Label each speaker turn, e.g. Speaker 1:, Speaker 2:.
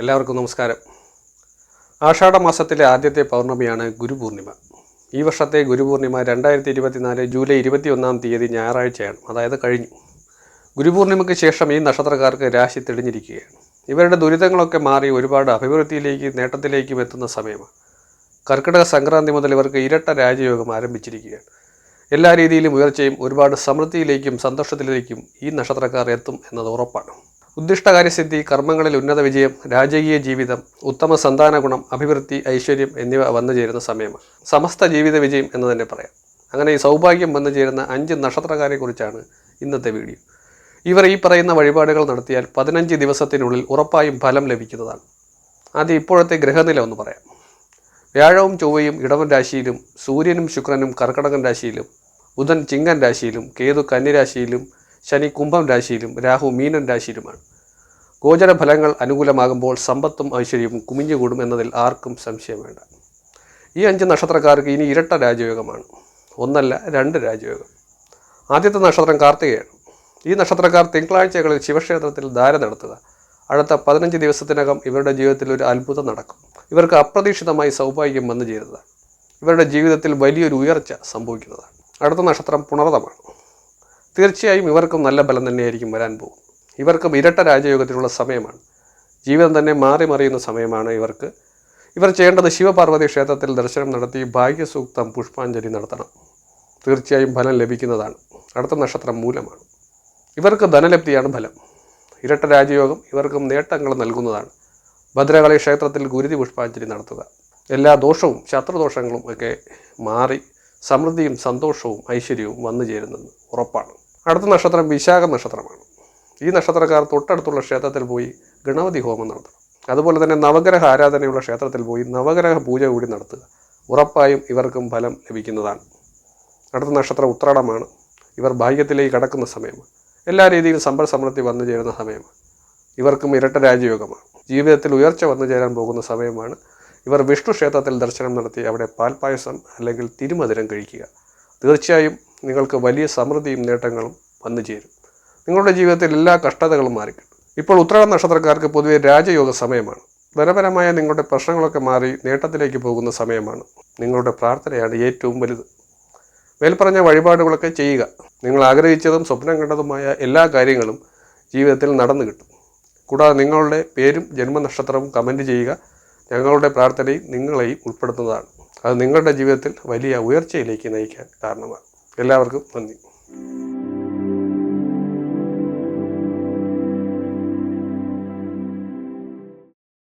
Speaker 1: എല്ലാവർക്കും നമസ്കാരം. ആഷാഢ മാസത്തിലെ ആദ്യത്തെ പൗർണമിയാണ് ഗുരുപൂർണിമ. ഈ വർഷത്തെ ഗുരുപൂർണിമ രണ്ടായിരത്തി ഇരുപത്തിനാല് ജൂലൈ ഇരുപത്തിയൊന്നാം തീയതി ഞായറാഴ്ചയാണ്. അതായത് കഴിഞ്ഞു. ഗുരുപൂർണിമയ്ക്ക് ശേഷം ഈ നക്ഷത്രക്കാർക്ക് രാശി തെളിഞ്ഞിരിക്കുകയാണ്. ഇവരുടെ ദുരിതങ്ങളൊക്കെ മാറി ഒരുപാട് അഭിവൃദ്ധിയിലേക്ക് നേട്ടത്തിലേക്കും എത്തുന്ന സമയമാണ്. കർക്കിടക സംക്രാന്തി മുതൽ ഇവർക്ക് ഇരട്ട രാജയോഗം ആരംഭിച്ചിരിക്കുകയാണ്. എല്ലാ രീതിയിലും ഉയർച്ചയും ഒരുപാട് സമൃദ്ധിയിലേക്കും സന്തോഷത്തിലേക്കും ഈ നക്ഷത്രക്കാർ എത്തും എന്നത് ഉറപ്പാണ്. ഉദ്ദിഷ്ടകാര്യസിദ്ധി കർമ്മങ്ങളിൽ ഉന്നത വിജയം രാജകീയ ജീവിതം ഉത്തമ സന്താന ഗുണം അഭിവൃദ്ധി ഐശ്വര്യം എന്നിവ വന്നു ചേരുന്ന സമയമാണ്. സമസ്ത ജീവിത വിജയം എന്ന് തന്നെ പറയാം. അങ്ങനെ ഈ സൗഭാഗ്യം വന്നു ചേരുന്ന അഞ്ച് നക്ഷത്രക്കാരെക്കുറിച്ചാണ് ഇന്നത്തെ വീഡിയോ. ഇവർ ഈ പറയുന്ന വഴിപാടുകൾ നടത്തിയാൽ പതിനഞ്ച് ദിവസത്തിനുള്ളിൽ ഉറപ്പായും ഫലം ലഭിക്കുന്നതാണ്. ആദ്യം ഇപ്പോഴത്തെ ഗ്രഹനില ഒന്ന് പറയാം. വ്യാഴവും ചൊവ്വയും ഇടവൻ രാശിയിലും സൂര്യനും ശുക്രനും കർക്കടകൻ രാശിയിലും ബുധൻ ചിങ്ങൻ രാശിയിലും കേതു കന്നിരാശിയിലും ശനി കുംഭം രാശിയിലും രാഹു മീനൻ രാശിയിലുമാണ്. ഗോചര ഫലങ്ങൾ അനുകൂലമാകുമ്പോൾ സമ്പത്തും ഐശ്വര്യവും കുമിഞ്ഞുകൂടും എന്നതിൽ ആർക്കും സംശയം വേണ്ട. ഈ അഞ്ച് നക്ഷത്രക്കാർക്ക് ഇനി ഇരട്ട രാജയോഗമാണ്. ഒന്നല്ല രണ്ട് രാജയോഗം. ആദ്യത്തെ നക്ഷത്രം കാർത്തികയാണ്. ഈ നക്ഷത്രക്കാർ തിങ്കളാഴ്ചകളിൽ ശിവക്ഷേത്രത്തിൽ ധാര നടത്തുക. അടുത്ത പതിനഞ്ച് ദിവസത്തിനകം ഇവരുടെ ജീവിതത്തിൽ ഒരു അത്ഭുതം നടക്കും. ഇവർക്ക് അപ്രതീക്ഷിതമായി സൗഭാഗ്യം വന്നു ചേരുന്നതാണ്. ഇവരുടെ ജീവിതത്തിൽ വലിയൊരു ഉയർച്ച സംഭവിക്കുന്നതാണ്. അടുത്ത നക്ഷത്രം പുണർതമാണ്. തീർച്ചയായും ഇവർക്കും നല്ല ബലം തന്നെയായിരിക്കും വരാൻ പോകും ഇവർക്കും ഇരട്ട രാജയോഗത്തിലുള്ള സമയമാണ്. ജീവിതം തന്നെ മാറി മറിയുന്ന സമയമാണ് ഇവർക്ക്. ഇവർ ചെയ്യേണ്ടത് ശിവപാർവതി ക്ഷേത്രത്തിൽ ദർശനം നടത്തി ഭാഗ്യസൂക്തം പുഷ്പാഞ്ജലി നടത്തണം. തീർച്ചയായും ഫലം ലഭിക്കുന്നതാണ്. അടുത്ത നക്ഷത്രം മൂലമാണ്. ഇവർക്ക് ധനലബ്ധിയാണ് ഫലം. ഇരട്ട രാജയോഗം ഇവർക്കും നേട്ടങ്ങൾ നൽകുന്നതാണ്. ഭദ്രകാളി ക്ഷേത്രത്തിൽ ഗുരുതി പുഷ്പാഞ്ജലി നടത്തുക. എല്ലാ ദോഷവും ശത്രുദോഷങ്ങളും ഒക്കെ മാറി സമൃദ്ധിയും സന്തോഷവും ഐശ്വര്യവും വന്നു ചേരുന്നത് ഉറപ്പാണ്. അടുത്ത നക്ഷത്രം വിശാഖ നക്ഷത്രമാണ്. ഈ നക്ഷത്രക്കാർ തൊട്ടടുത്തുള്ള ക്ഷേത്രത്തിൽ പോയി ഗണപതി ഹോമം നടത്തണം. അതുപോലെ തന്നെ നവഗ്രഹ ആരാധനയുള്ള ക്ഷേത്രത്തിൽ പോയി നവഗ്രഹ പൂജ കൂടി നടത്തുക. ഉറപ്പായും ഇവർക്കും ഫലം ലഭിക്കുന്നതാണ്. അടുത്ത നക്ഷത്രം ഉത്രാടമാണ്. ഇവർ ഭാഗ്യത്തിലേക്ക് കടക്കുന്ന സമയമാണ്. എല്ലാ രീതിയിലും സമ്പൽ സമൃദ്ധി വന്നു ചേരുന്ന സമയമാണ്. ഇവർക്കും ഇരട്ട രാജയോഗമാണ്. ജീവിതത്തിൽ ഉയർച്ച വന്നു ചേരാൻ പോകുന്ന സമയമാണ്. ഇവർ വിഷ്ണു ക്ഷേത്രത്തിൽ ദർശനം നടത്തി അവിടെ പാൽപ്പായസം അല്ലെങ്കിൽ തിരുമധുരം കഴിക്കുക. തീർച്ചയായും നിങ്ങൾക്ക് വലിയ സമൃദ്ധിയും നേട്ടങ്ങളും വന്നു ചേരും. നിങ്ങളുടെ ജീവിതത്തിൽ എല്ലാ കഷ്ടതകളും മാറിക്കിട്ടും. ഇപ്പോൾ ഉത്രാട നക്ഷത്രക്കാർക്ക് പൊതുവെ രാജയോഗ സമയമാണ്. ധനപരമായ നിങ്ങളുടെ പ്രശ്നങ്ങളൊക്കെ മാറി നേട്ടത്തിലേക്ക് പോകുന്ന സമയമാണ്. നിങ്ങളുടെ പ്രാർത്ഥനയാണ് ഏറ്റവും വലുത്. മേൽപ്പറഞ്ഞ വഴിപാടുകളൊക്കെ ചെയ്യുക. നിങ്ങൾ ആഗ്രഹിച്ചതും സ്വപ്നം കണ്ടതുമായ എല്ലാ കാര്യങ്ങളും ജീവിതത്തിൽ നടന്നു കിട്ടും. കൂടാതെ നിങ്ങളുടെ പേരും ജന്മനക്ഷത്രവും കമന്റ് ചെയ്യുക. ഞങ്ങളുടെ പ്രാർത്ഥനയും നിങ്ങളെയും ഉൾപ്പെടുത്തുന്നതാണ്. അത് നിങ്ങളുടെ ജീവിതത്തിൽ വലിയ ഉയർച്ചയിലേക്ക് നയിക്കാൻ കാരണമാണ് എല്ലാവർക്കും നന്ദി.